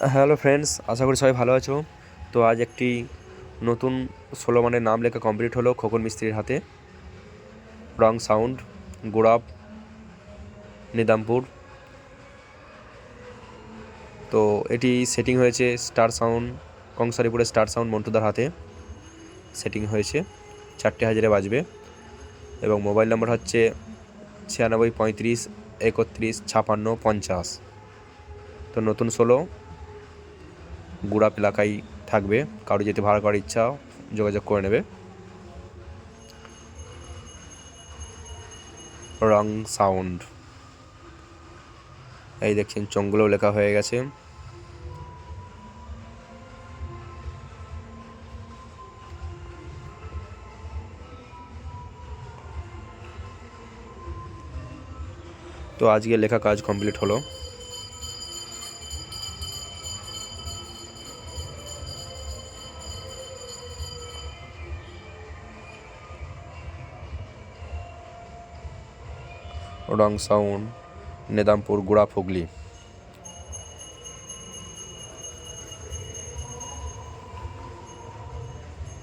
Hello friends, আশা করি সবাই ভালো আছো। তো আজ একটি নতুন ষোলো মানের নাম লেখা কমপ্লিট হলো খোকন মিস্ত্রির হাতে। রং সাউন্ড গোড়াপ নিদামপুর। তো এটি সেটিং হয়েছে স্টার সাউন্ড কংসারিপুরের স্টার সাউন্ড মন্টুদার হাতে। সেটিং হয়েছে, চারটে হাজারে বাজবে। এবং মোবাইল নাম্বার হচ্ছে ছিয়ানব্বই পঁয়ত্রিশ, একত্রিশ, ছাপান্ন, পঞ্চাশ। তো নতুন ষোলো গুড়াপ এলাকায় থাকবে। কারও যেতে ভাড়া করার ইচ্ছা, যোগাযোগ করে নেবে। রং সাউন্ড। এই দেখছেন, চোঙগুলোও লেখা হয়ে গেছে। তো আজকে লেখা কাজ কমপ্লিট হলো। রং সাউন্ড নেদামপুর, গুড়া ফুগলি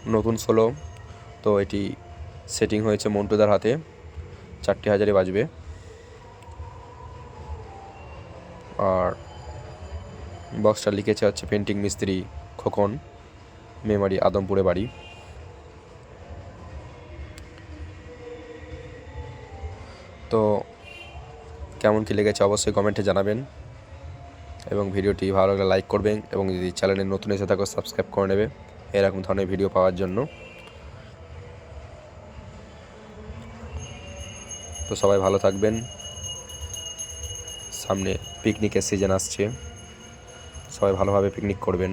নতুন ষোলো তো এটি সেটিং হয়েছে মন্টুদার হাতে। চারটি হাজারে বাজবে। আর বক্সটা লিখেছে হচ্ছে পেন্টিং মিস্ত্রি খোকন, মেমারি আদমপুরে বাড়ি। তো কেমন কী লেগেছে অবশ্যই কমেন্টে জানাবেন। এবং ভিডিওটি ভালো লাগলে লাইক করবেন এবং যদি চ্যানেলে নতুন এসে থাকো, সাবস্ক্রাইব করে নেবে। এরকম ধরনের ভিডিও পাওয়ার জন্য। তো সবাই ভালো থাকবেন। সামনে পিকনিকের সিজন আসছে। সবাই ভালোভাবে পিকনিক করবেন।